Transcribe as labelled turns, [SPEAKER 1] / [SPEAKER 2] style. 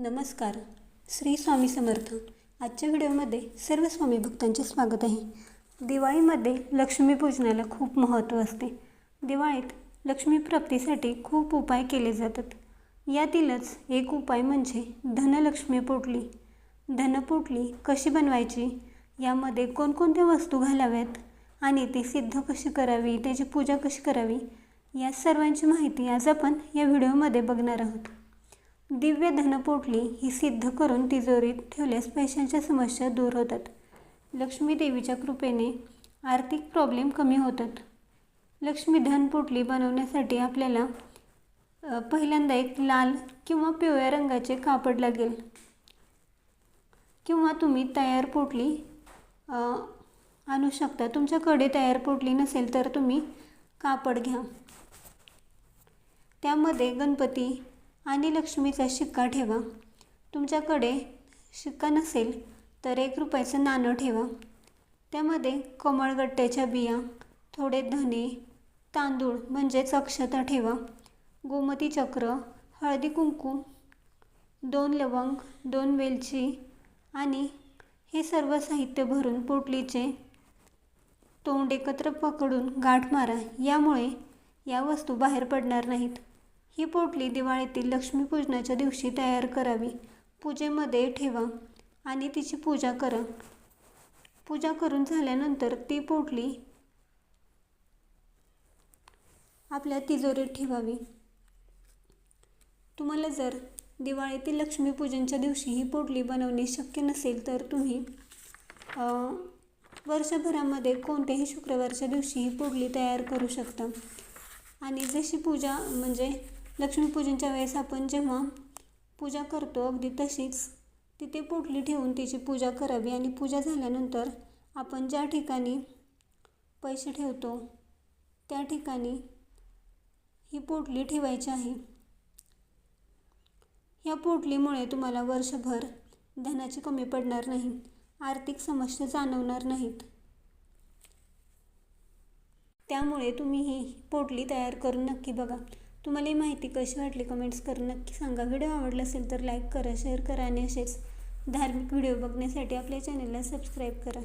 [SPEAKER 1] नमस्कार. श्री स्वामी समर्थ. आजच्या व्हिडिओमध्ये सर्व स्वामी भक्तांचे स्वागत आहे. दिवाळीमध्ये लक्ष्मीपूजनाला खूप महत्त्व असते. दिवाळीत लक्ष्मी प्राप्तीसाठी खूप उपाय केले जातात. यातीलच एक उपाय म्हणजे धनलक्ष्मी पोटली. धनपोटली कशी बनवायची? यामध्ये कोणकोणत्या वस्तू घालाव्यात? आणि ती सिद्ध कशी करावी? त्याची पूजा कशी करावी? या सर्वांची माहिती आज आपण या व्हिडिओमध्ये बघणार आहोत. दिव्य धनपोटली ही सिद्ध करून तिजोरीत ठेवल्यास पैशांच्या समस्या दूर होतात. लक्ष्मी देवीच्या कृपेने आर्थिक प्रॉब्लेम कमी होतात. लक्ष्मी धनपोटली बनवण्यासाठी आपल्याला पहिल्यांदा एक लाल किंवा पिवळ्या रंगाचे कापड लागेल. किंवा तुम्ही तयार पोटली आणू शकता. तुमच्याकडे तयार पोटली नसेल तर तुम्ही कापड घ्या. त्यामध्ये गणपती आणि लक्ष्मीचा शिक्का ठेवा. तुमच्याकडे शिक्का नसेल तर एक रुपयाचं नाणं ठेवा. त्यामध्ये कमळगट्ट्याच्या बिया थोडे धने तांदूळ म्हणजेच अक्षता ठेवा. गोमती चक्र हळदी कुंकू दोन लवंग दोन वेलची आणि हे सर्व साहित्य भरून पोटलीचे तोंड एकत्र पकडून गाठ मारा. यामुळे या वस्तू बाहेर पडणार नाहीत. ही पोटली दिवाळीतील लक्ष्मीपूजनाच्या दिवशी तयार करावी. पूजेमध्ये ठेवा आणि तिची पूजा करा. पूजा करून झाल्यानंतर ती पोटली आपल्या तिजोरीत ठेवावी. तुम्हाला जर दिवाळीतील लक्ष्मीपूजनच्या दिवशी ही पोटली बनवणे शक्य नसेल तर तुम्ही वर्षभरामध्ये कोणत्याही शुक्रवारच्या दिवशी ही पोटली तयार करू शकता. आणि जशी पूजा म्हणजे लक्ष्मीपूजनच्या वेळेस आपण जेव्हा पूजा करतो अगदी तशीच तिथे पोटली ठेवून तिची पूजा करावी आणि पूजा झाल्यानंतर आपण ज्या ठिकाणी पैसे ठेवतो त्या ठिकाणी ही पोटली ठेवायची आहे. या पोटलीमुळे तुम्हाला वर्षभर धनाची कमी पडणार नाही आर्थिक समस्या जाणवणार नाहीत. त्यामुळे तुम्ही ही पोटली तयार करून नक्की बघा. तुम्हाला ही माहिती कशी वाटली कमेंट्स करून नक्की सांगा. व्हिडिओ आवडला असेल तर लाईक करा शेअर करा आणि असेच धार्मिक व्हिडिओ बघण्यासाठी आपल्या चॅनलला सबस्क्राईब करा.